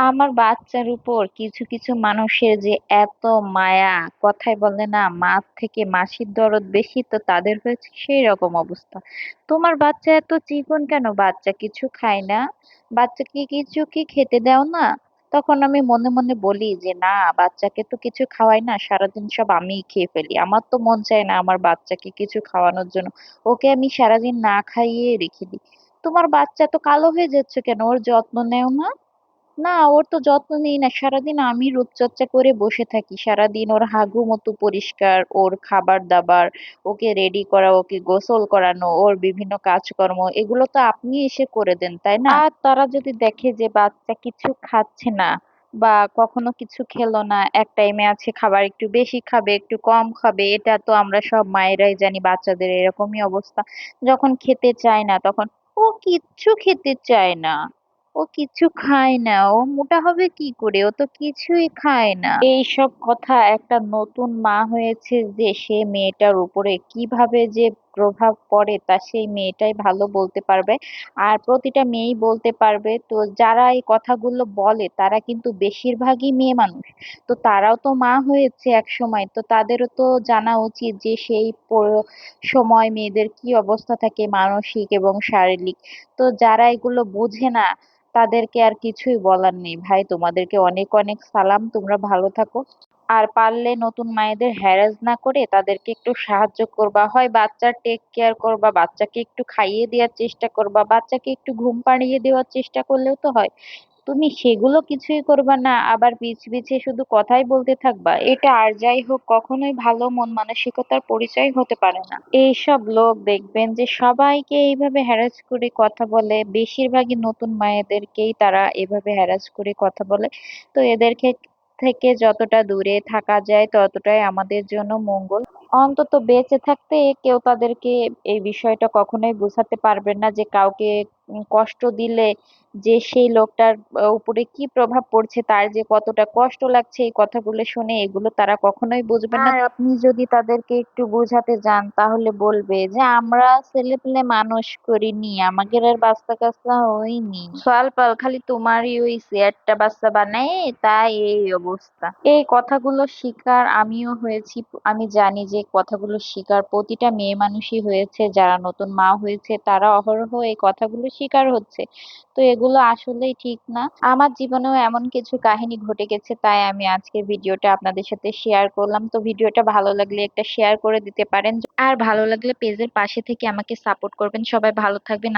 আমার বাচ্চার উপর কিছু কিছু মানুষের যে এত মায়া কথায় বলে না মা থেকে মাসির দরদ বেশি তো তাদের হয়েছে সেই রকম অবস্থা। তোমার বাচ্চা এত চিকন কেন? বাচ্চা কিছু খায় না। বাচ্চাকে কিছু কি খেতে দাও না? তখন আমি মনে মনে বলি যে, না, বাচ্চাকে তো কিছু খাওয়াই না, সারাদিন সব আমিই খেয়ে ফেলি। আমার তো মন চায় না আমার বাচ্চাকে কিছু খাওয়ানোর জন্য। ওকে আমি সারাদিন না খাইয়ে রেখে দিই। তোমার বাচ্চা তো কালো হয়ে যাচ্ছে কেন? ওর যত্ন নেও না? না, ওর তো যত্ন নেই না। সারাদিন আমি রূপচর্চা করে বসে থাকি। সারাদিন ওর হাগু মতো পরিষ্কার, ওর খাবার দাবার, ওকে রেডি করা, ওকে গোসল করানো, ওর বিভিন্ন কাজকর্ম, এগুলো তো আপনি এসে করে দেন, তাই না? আর তারা যদি দেখে যে বাচ্চা কিছু খাচ্ছে না বা কখনো কিছু খেলো না, এক টাইমে আছে, খাবার একটু বেশি খাবে, একটু কম খাবে, এটা তো আমরা সব মায়েরাই জানি, বাচ্চাদের এরকমই অবস্থা। যখন খেতে চায় না, তখন ও কিচ্ছু খেতে চায় না। ও কিছু খায় না। ও মোটা হবে কি করে? ও তো কিছুই খায় না। এইসব কথা একটা নতুন মা হয়েছে যে সে মেয়েটার উপরে কীভাবে যে প্রভাব পড়ে, তা সেই মেয়েটাই ভালো বলতে পারবে। আর প্রতিটা মেয়েই বলতে পারবে, তো যারা এই কথাগুলো বলে, তারা কিন্তু বেশিরভাগই মেয়ে মানুষ। তো তারাও তো মা হয়েছে এক সময় তো তাদেরও তো জানা উচিত যে সেই সময় মেয়েদের কি অবস্থা থাকে মানসিক এবং শারীরিক। তো যারা এগুলো বোঝে না, তাদেরকে আর কিছুই বলার নেই। ভাই, তোমাদেরকে অনেক অনেক সালাম, তোমরা ভালো থাকো। আর পারলে নতুন মায়েদের হ্যারাস না করে তাদেরকে একটু সাহায্য করবা। হয় বাচ্চার টেক কেয়ার করবা, বাচ্চাকে একটু খাইয়ে দেওয়ার চেষ্টা করবা, বাচ্চাকে একটু ঘুম পাড়িয়ে দেওয়ার চেষ্টা করলেও তো হয়। তুমি সেগুলো কিছুই করবা না, আবার পিছে পিছে শুধু কথাই বলতে থাকবা। এটা আর যাই হোক, কখনোই ভালো মন মানসিকতার পরিচয় হতে পারে না। এইসব লোক দেখবেন যে সবাইকে এইভাবে হ্যারাস করে কথা বলে। বেশিরভাগই নতুন মায়েদেরকেই তারা এভাবে হ্যারাস করে কথা বলে। তো এদেরকে থেকে যতটা দূরে থাকা যায়, ততটাই আমাদের জন্য মঙ্গল। অন্তত বেঁচে থাকতে কেউ তাদেরকে এই বিষয়টা কখনোই বোঝাতে পারবে না যে কাউকে কষ্ট দিলে যে সেই লোকটার উপরে কি প্রভাব পড়ছে তার যে কতটা কষ্ট লাগছে এই কথাগুলো শুনে এগুলো তারা কখনোই বুঝবে না। আপনি যদি তাদেরকে একটু বোঝাতে যান তাহলে বলবে যে আমরা ছেলে পেলে মানুষ করিনি আমাদের আর বাচ্চা কাচ্চা হয়নি। সোয়াল পাল খালি তোমারই ওই চেয়ারটা বাচ্চা বানায় তাই এই অবস্থা। এই কথাগুলো শিকার আমিও হয়েছি আমি জানি যে কথাগুলো শিকার। প্রতিটা মেয়ে মানুষই হয়েছে যারা নতুন মা হয়েছে তারা অহরহ এই কথাগুলো শিকার হচ্ছে। তো এগুলো আসলেই ঠিক না। আমার জীবনেও এমন কিছু কাহিনী ঘটে গেছে, তাই আমি আজকে ভিডিওটা আপনাদের সাথে শেয়ার করলাম। তো ভিডিওটা ভালো লাগলে একটা শেয়ার করে দিতে পারেন। আর ভালো লাগলে পেজের পাশে থেকে আমাকে সাপোর্ট করবেন। সবাই ভালো থাকবেন।